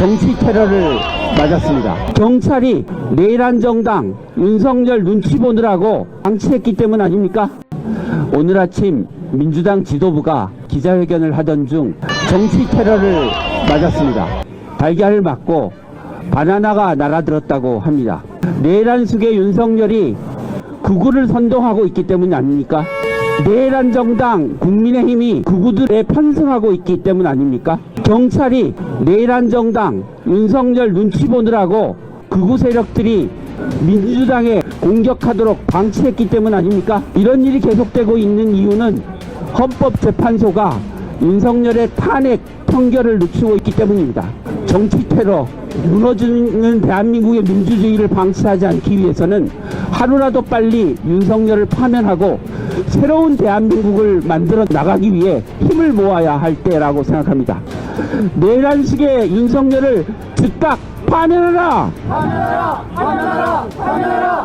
정치 테러를 맞았습니다. 경찰이 내란 정당 윤석열 눈치 보느라고 방치했기 때문 아닙니까? 오늘 아침 민주당 지도부가 기자회견을 하던 중 정치 테러를 맞았습니다. 달걀을 맞고 바나나가 날아들었다고 합니다. 내란 속의 윤석열이 극우를 선동하고 있기 때문 아닙니까? 내란 정당 국민의힘이 극우들에 편승하고 있기 때문 아닙니까? 경찰이 내란 정당 윤석열 눈치 보느라고 극우 세력들이 민주당에 공격하도록 방치했기 때문 아닙니까? 이런 일이 계속되고 있는 이유는 헌법재판소가 윤석열의 탄핵 판결을 늦추고 있기 때문입니다. 정치 테러, 무너지는 대한민국의 민주주의를 방치하지 않기 위해서는 하루라도 빨리 윤석열을 파면하고 새로운 대한민국을 만들어 나가기 위해 힘을 모아야 할 때라고 생각합니다. 내란식의 윤석열을 즉각 파면하라!